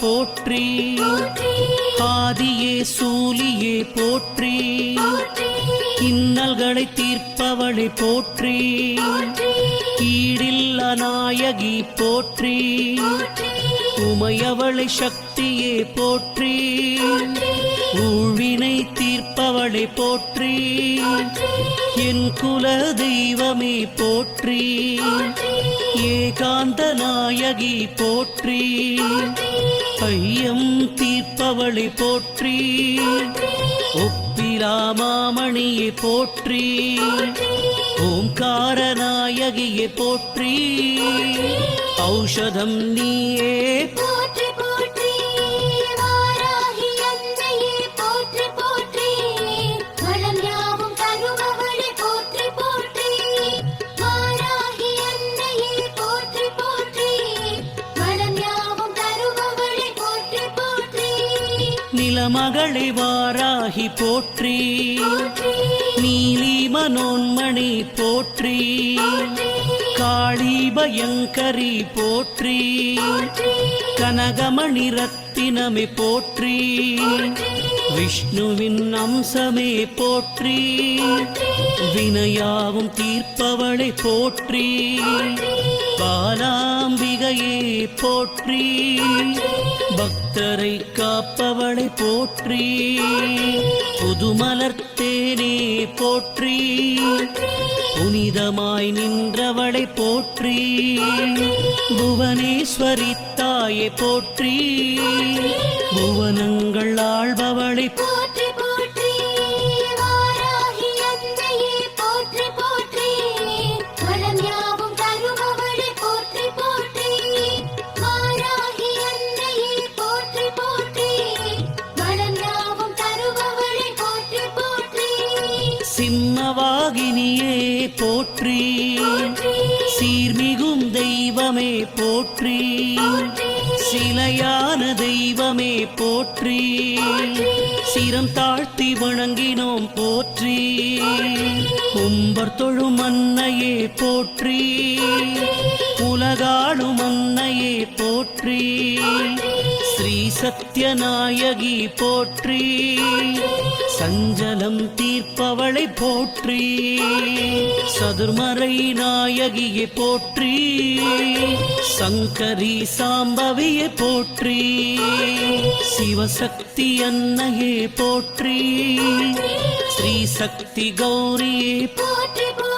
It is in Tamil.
போற்றி. ஆதியே சூலியே போற்றி. இன்னல்களை தீர்ப்பவளை போற்றி. கீழில்ல நாயகி போற்றி. உமையவளை சக்தியே போற்றி. ஊழ்வினை அவளை போற்றி. என் குல தெய்வமே போற்றி. ஏகாந்த நாயகி போற்றி. ஐயம் தீர்ப்பவளை போற்றி. ஒப்பிலாமாமணியை போற்றி. ஓம்கார நாயகியை போற்றி. ஔஷதம் நீயே நிலமகளை வாராகி போற்றி. நீலி மனோன்மணி போற்றி. காளி பயங்கரி போற்றி. கனகமணி ரத்தினமே போற்றி. விஷ்ணுவின் அம்சமே போற்றி. வினையாவும் தீர்ப்பவளை போற்றி. பாலாம்பிகையே போற்றி. பக்தரை காப்பவளை போற்றி. புதுமலர்த்தேனே போற்றி. புனிதமாய் நின்றவளை போற்றி. புவனேஸ்வரி தாயை போற்றி. புவனங்கள் போற்றி போற்றி. சிம்மவாகினியே போற்றி. சீர்மிகும் தெய்வமே போற்றி. சிலையான தெய்வமே போற்றி. சிரம் தாழ்த்தி வணங்கினோம் போற்றி. கும்பர் தொழும் அன்னையே போற்றி. உலகாளும் அன்னையே போற்றி. ஸ்ரீ சத்யநாயகி போற்றி. சஞ்சலம் தீர்ப்பவளை போற்றி. சதுர்மறை நாயகியை போற்றி. சங்கரி சாம்பவியை போற்றி. சிவசக்தி அன்னையே போற்றி. ஸ்ரீ சக்தி கௌரியே போற்றி.